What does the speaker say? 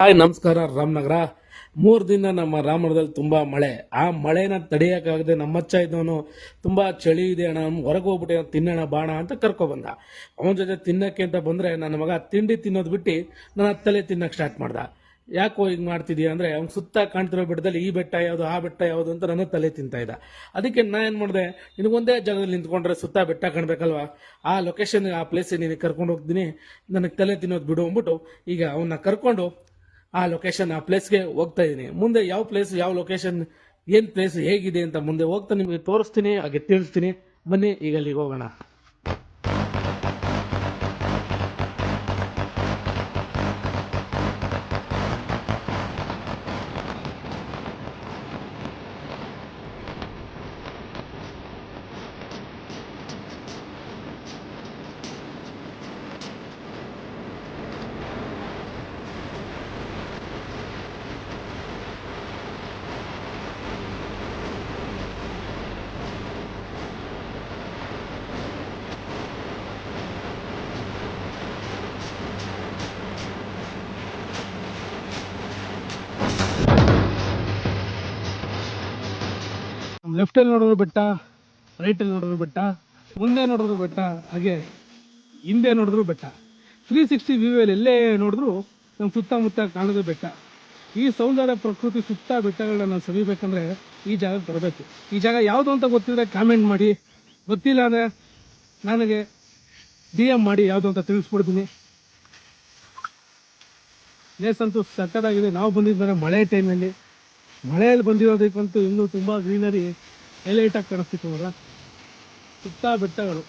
Hi, ನಮಸ್ಕಾರ, ರಾಮನಗರ. ಮೂರು ದಿನ ನಮ್ಮ ರಾಮನಗರದಲ್ಲಿ ತುಂಬಾ ಮಳೆ. ಆ ಮಳೆನ ತಡೆಯೋಕ್ಕಾಗದೆ ನಮ್ಮಚ್ಚ ಇದ್ದವನು ತುಂಬಾ ಚಳಿ ಇದೆ, ಅಣ್ಣ. ಹೊರಗೆ ಹೋಗ್ಬಿಟ್ಟು ತಿನ್ನೋಣ, ಬಾಣ ಅಂತ ಕರ್ಕೊಬಂದ ಅವನ ಜೊತೆ ತಿನ್ನಕ್ಕೆ ಅಂತ ಬಂದ್ರೆ ನನ್ನ ಮಗ ತಿಂಡಿ ತಿನ್ನೋದು ಬಿಟ್ಟು ನನ್ನ ತಲೆ ತಿನ್ನಕ್ಕೆ ಸ್ಟಾರ್ಟ್ ಮಾಡ್ದ. ಯಾಕೋ ಹಿಂಗ್ ಮಾಡ್ತಿದ್ಯಾ ಅಂದ್ರೆ ಅವ್ನು ಸುತ್ತ ಕಾಣ್ತಿರೋ ಬೆಟ್ಟದಲ್ಲಿ ಈ ಬೆಟ್ಟ ಯಾವುದು, ಆ ಬೆಟ್ಟ ಯಾವುದು ಅಂತ ನನ್ನ ತಲೆ ತಿಂತಾ ಇದ್ದ. ಅದಕ್ಕೆ ನಾ ಏನು ಮಾಡಿದೆ? ನಿನಗೊಂದೇ ಜಾಗದಲ್ಲಿ ನಿಂತ್ಕೊಂಡ್ರೆ ಸುತ್ತ ಬೆಟ್ಟ ಕಾಣ್ಬೇಕಲ್ವಾ? ಆ ಲೊಕೇಶನ್ ಆ ಪ್ಲೇಸ್ ನಿನಗೆ ಕರ್ಕೊಂಡು ಹೋಗ್ತೀನಿ. ನನಗೆ ತಲೆ ತಿನ್ನೋದು ಬಿಡು ಅಂದ್ಬಿಟ್ಟು ಈಗ ಅವನ್ನ ಕರ್ಕೊಂಡು ಆ ಲೊಕೇಶನ್ ಆ ಪ್ಲೇಸ್ಗೆ ಹೋಗ್ತಾ ಇದ್ದೀನಿ. ಮುಂದೆ ಯಾವ ಪ್ಲೇಸ್ ಯಾವ ಲೊಕೇಶನ್ ಏನು ಪ್ಲೇಸ್ ಹೇಗಿದೆ ಅಂತ ಮುಂದೆ ಹೋಗ್ತಾ ನಿಮಗೆ ತೋರಿಸ್ತೀನಿ, ಹಾಗೆ ತಿಳಿಸ್ತೀನಿ. ಬನ್ನಿ, ಈಗ ಅಲ್ಲಿಗೆ ಹೋಗೋಣ. ಲೆಫ್ಟ್ ಅಲ್ಲಿ ನೋಡಿದ್ರು ಬೆಟ್ಟ ರೈಟ್ ಅಲ್ಲಿ ನೋಡಿದ್ರು ಬೆಟ್ಟ, ಮುಂದೆ ನೋಡಿದ್ರು ಬೆಟ್ಟ, ಹಾಗೆ ಹಿಂದೆ ನೋಡಿದ್ರು ಬೆಟ್ಟ. ತ್ರೀ ಸಿಕ್ಸ್ಟಿ ವ್ಯೂವಲ್ಲಿ ಎಲ್ಲೇ ನೋಡಿದ್ರು ನಮ್ಮ ಸುತ್ತಮುತ್ತ ಕಾಣೋದು ಬೆಟ್ಟ. ಈ ಸೌಂದರ್ಯ ಪ್ರಕೃತಿ ಸುತ್ತ ಬೆಟ್ಟಗಳನ್ನ ನಾವು ಸವಿಬೇಕಂದ್ರೆ ಈ ಜಾಗಕ್ಕೆ ಬರಬೇಕು. ಈ ಜಾಗ ಯಾವುದು ಅಂತ ಗೊತ್ತಿದ್ರೆ ಕಾಮೆಂಟ್ ಮಾಡಿ. ಗೊತ್ತಿಲ್ಲ ಅಂದರೆ ನನಗೆ ಡಿ ಎಂ ಮಾಡಿ ಯಾವುದು ಅಂತ ತಿಳಿಸ್ಬಿಡ್ತೀನಿ. ಪ್ಲೇಸ್ ಅಂತೂ ಸಕ್ಕತ್ತಾಗಿದೆ ನಾವು ಬಂದಿದ್ದಾರೆ ಮಳೆ ಟೈಮಲ್ಲಿ ಮಳೆಯಲ್ಲಿ ಬಂದಿರೋದಕ್ಕಂತೂ ಇನ್ನೂ ತುಂಬ ಗ್ರೀನರಿ ಆಗಿ ಕಾಣಿಸ್ತಿತ್ತು ಅವರ ಸುತ್ತ ಬೆಟ್ಟಗಳು.